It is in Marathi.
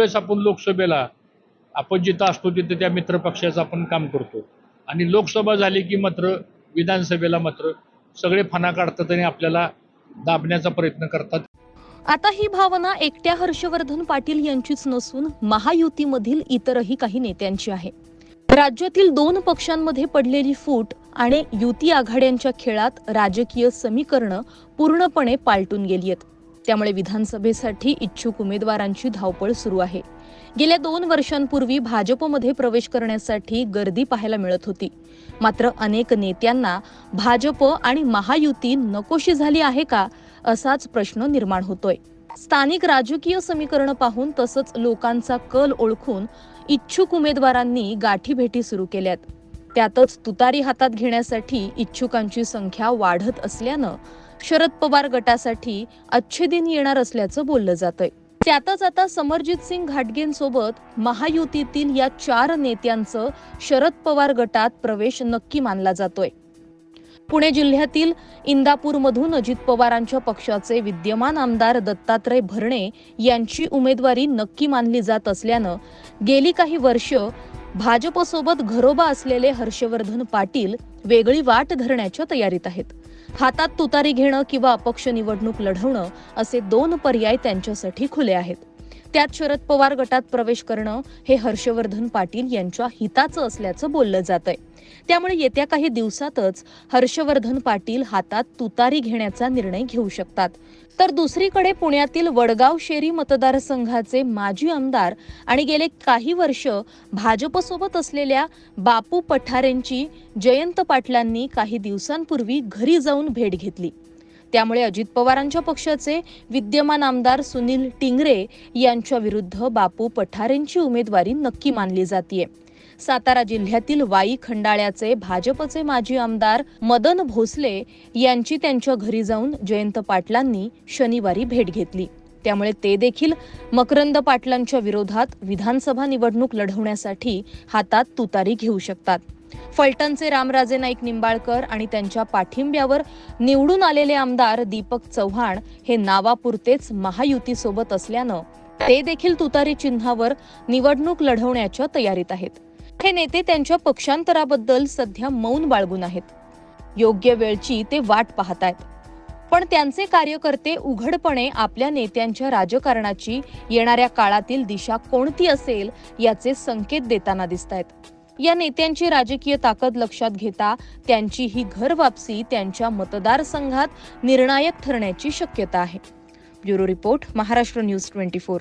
वेळेस आपण लोकसभेला आपण जिथं असतो तिथे त्या मित्रपक्षाचं आपण काम करतो. आणि लोकसभा झाली की मात्र विधानसभेला मात्र सगळे फणा काढतात आणि आपल्याला दाबण्याचा प्रयत्न करतात. आता ही भावना एकट्या हर्षवर्धन पाटील यांचीच नसून महायुतीमधील इतरही काही नेत्यांची आहे. राज्यातील दोन पक्षांमध्ये पडलेली फूट आणि युती आघाड्यांच्या खेळात राजकीय समीकरणं पूर्णपणे पालटून गेली आहेत. त्यामुळे विधानसभेसाठी इच्छुक उमेदवारांची धावपळ सुरू आहे. गेल्या दोन वर्षांपूर्वी भाजपमध्ये प्रवेश करण्यासाठी गर्दी पाहायला मिळत होती. मात्र अनेक नेत्यांना भाजप आणि महायुती नकोशी झाली आहे का असाच प्रश्न निर्माण होतोय. स्थानिक राजकीय समीकरण पाहून तसंच लोकांचा कल ओळखून इच्छुक उमेदवारांनी गाठीभेटी सुरू केल्यात. त्यातच तुतारी हातात घेण्यासाठी इच्छुकांची संख्या वाढत असल्यानं शरद पवार गटासाठी अच्छे दिन येणार असल्याचं बोललं जातंय. त्यातच आता समरजित सिंग घाटगेंसोबत महायुतीतील या चार नेत्यांचं शरद पवार गटात प्रवेश नक्की मानला जातोय. पुणे जिल्ह्यातील इंदापूरमधून अजित पवारांच्या पक्षाचे विद्यमान आमदार दत्तात्रय भरणे यांची उमेदवारी नक्की मानली जात असल्यानं गेली काही वर्ष भाजपसोबत घरोबा असलेले हर्षवर्धन पाटील वेगळी वाट धरण्याच्या तयारीत आहेत. हातात तुतारी घेणं किंवा अपक्ष निवडणूक लढवणं असे दोन पर्याय त्यांच्यासाठी खुले आहेत. त्यात शरद पवार गटात प्रवेश करणं हे हर्षवर्धन पाटील यांच्या हिताचं असल्याचं बोललं जात आहे त्यामुळे येत्या काही दिवसातच हर्षवर्धन पाटील हातात तुतारी घेण्याचा निर्णय घेऊ शकतात. तर दुसरीकडे पुण्यातील वडगाव शेरी मतदारसंघाचे माजी आमदार आणि गेले काही वर्ष भाजपसोबत असलेल्या बापू पठारेंची जयंत पाटलांनी काही दिवसांपूर्वी घरी जाऊन भेट घेतली. त्यामुळे अजित पवारांच्या पक्षाचे विद्यमान आमदार सुनील टिंगरे यांच्या विरुद्ध बापू पठारेंची उमेदवारी नक्की मानली जातीये. सातारा जिल्ह्यातील वाई खंडाळ्याचे भाजपचे माजी आमदार मदन भोसले यांची त्यांच्या घरी जाऊन जयंत पाटलांनी शनिवारी भेट घेतली. त्यामुळे ते देखील मकरंद पाटलांच्या विरोधात विधानसभा निवडणूक लढवण्यासाठी हातात तुतारी घेऊ शकतात. फलटणचे रामराजे नाईक निंबाळकर आणि त्यांच्या पाठिंब्यावर निवडून आलेले आमदार दीपक चव्हाण हे नावापुरतेच महायुतीसोबत असल्यानं ते देखील तुतारी चिन्हावर निवडणूक लढवण्याच्या तयारीत आहेत. हे नेते त्यांच्या पक्षांतराबद्दल सध्या मौन बाळगून आहेत. योग्य वेळची ते वाट पाहतायत. पण त्यांचे कार्यकर्ते उघडपणे आपल्या नेत्यांच्या राजकारणाची येणाऱ्या काळातील दिशा कोणती असेल याचे संकेत देताना दिसत आहेत या नेत्यांची राजकीय ताकद लक्षात घेता त्यांची ही घर वापसी त्यांच्या मतदारसंघात निर्णायक ठरण्याची शक्यता आहे. Bureau report Maharashtra news twenty four.